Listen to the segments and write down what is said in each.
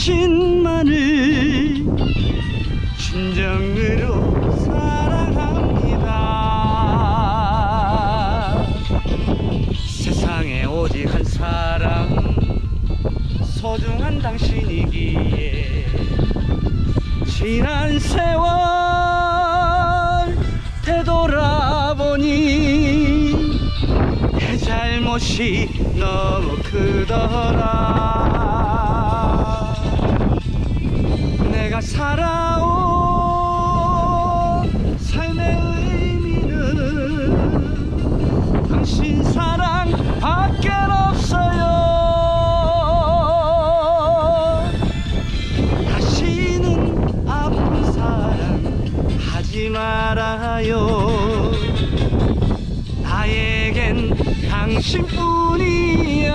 당신만을 진정으로 사랑합니다. 세상에 오직 한 사람 소중한 당신이기에 지난 세월 되돌아보니 내 잘못이 너무 크더라. 말아요. 나에겐 당신뿐이야.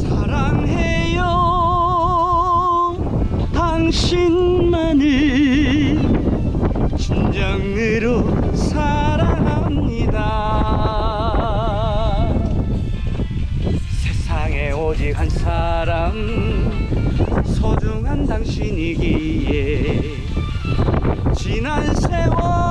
사랑해요. 당신 사람 소중한 당신이기에 지난 세월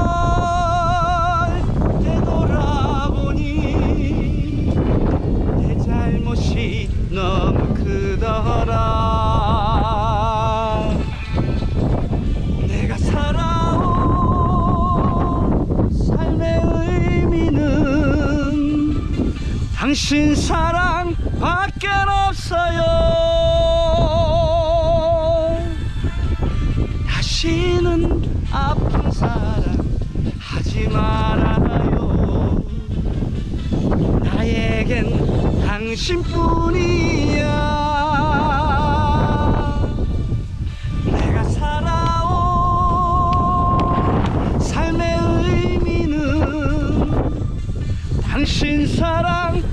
당신 사랑 밖에 없어요. 다시는 아픈 사랑 하지 말아요. 나에겐 당신뿐이야. 내가 살아온 삶의 의미는 당신 사랑